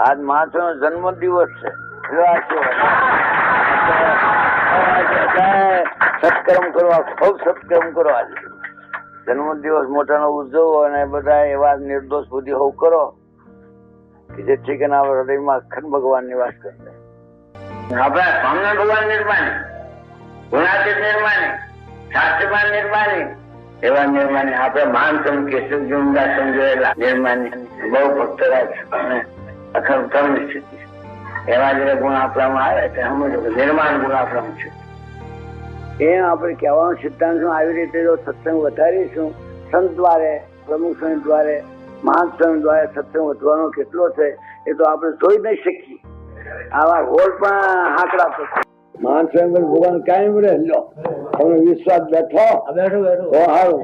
આજ માણસો નો જન્મ દિવસ છે. સત્કર્મ કરવા ખૂબ સત્કર્મ કરો જન્મ દિવસ મોટાનો ઉજવો અને બધા એવા નિર્દોષ બુદ્ધિ હોવ કરો કે જેથી કરીને આપણા હૃદયમાં અખંડ ભગવાન નિવાસ કરે આપણા સ્વામી ભગવાન નિર્માણી, ગુણાતીત નિર્માણી, શાસ્ત્રમાન નિર્માણી, એવા નિર્માણી આપણે માનસમ કેશવજીમદા સમજાયેલા નિર્માણી, બહુ ભક્તરાજ અને કર્મ સ્થિતિ એવા જયારે ગુણ આપણામાં આવે તે સમજો નિર્માણ ગુણ આપણામાં છે. એ આપણે કહેવાનો સિદ્ધાંત આવી રીતે જો સત્સંગ વધારીશું, સંત દ્વારે, પ્રમુખ સ્વામી દ્વારે, મહાન સ્વામી દ્વારે સત્સંગ વધવાનો કેટલો છે, એ તો આપણે જોઈ નહીં શકીએ. આવા હોલ પણ હાકડા થશે મહાન સ્વામી ભગવાન કાયમ રહે. લો. તમને વિશ્વાસ બેઠો? બેઠો બેઠો. હારું.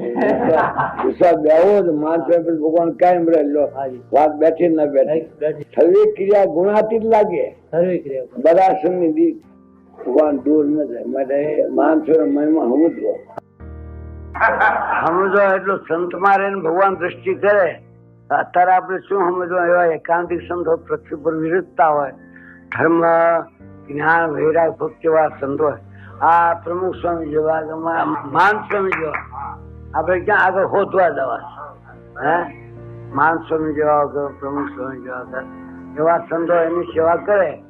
વિશ્વાસ બેહવો તો મહાન સ્વામી ભગવાન કાયમ રહે. લો. વાત બેઠી ન બેઠી. થવી ક્રિયા ગુણાતીત લાગે. સર્વે ક્રિયા બધા સંગની ભગવાન દૂર ન જાય. માટે મહિમા સમજવો. સમજો એટલું સંતમાં રહીને ભગવાન દ્રષ્ટિ કરે. અત્યારે આપણે શું સમજવા એવા એકાંતિક સંતો પૃથ્વી પર વિરુદ્ધતા હોય. ધર્મ જ્ઞાન, વૈરાગ, ભક્તિ એવા સંતોષ આ પ્રમુખ સ્વામી જેવા માન સ્વામી જેવા આપણે ક્યાં આગળ હોતવા જવા? હે? માન સ્વામી જેવા પ્રમુખ સ્વામી જેવા એવા સંતો એની સેવા કરે.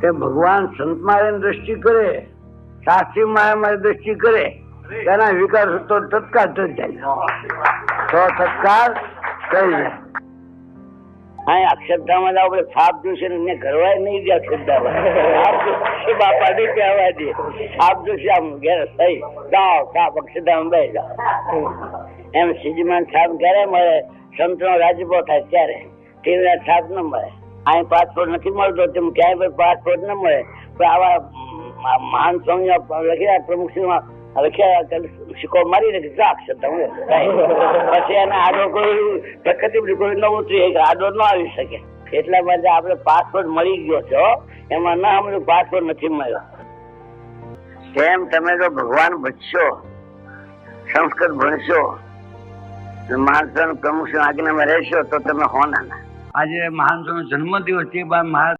તે ભગવાન સંત મારે દ્રષ્ટિ કરે. શાસ્ત્રી માયામાં દ્રષ્ટિ કરે. તેના વિકાસ તો તત્કાળ થઈ જાય. તો તત્કાળ થઈ જાય. અહીં અક્ષરધામાં આપણે સાપ જોશે ઘરવાય નહીં ગયા અક્ષરધામ જોશે બાપા ને કહેવા દે. સાપ જોશે, આમ ઘેર થઈ. જાઓ, સાપ અક્ષરધામ બે જાઓ. એમ સિદ્ધિમાન સાપ ક્યારે મળે. સંતનો રાજીપો થાય ત્યારે. ટીવીના સાપ ન મળે. અહીં પાસપોર્ટ નથી મળતો, તેમ ક્યાંય પણ પાસપોર્ટ ન મળે. પણ આવા મહાન સ્વામીઓ પ્રમુખ પ્રમુખશ્રીમાં લખ્યા કે સિક્કો જા અક્ષરધામ પછી એને આડો કોઈ પ્રકૃતિ કોઈ ન ઉતરી આડો ન આવી શકે. એટલા માટે આપણે પાસપોર્ટ મળી ગયો છે એમાં ના સમજો પાસપોર્ટ નથી મળ્યો. તેમ તમે જો ભગવાન બચશો સંસ્કૃત ભણશો મહાન પ્રમુખ આજ્ઞામાં રહેશો તો તમે હોના ના આજે મહાન જન્મ દિવસ છે બાદ મહારાજ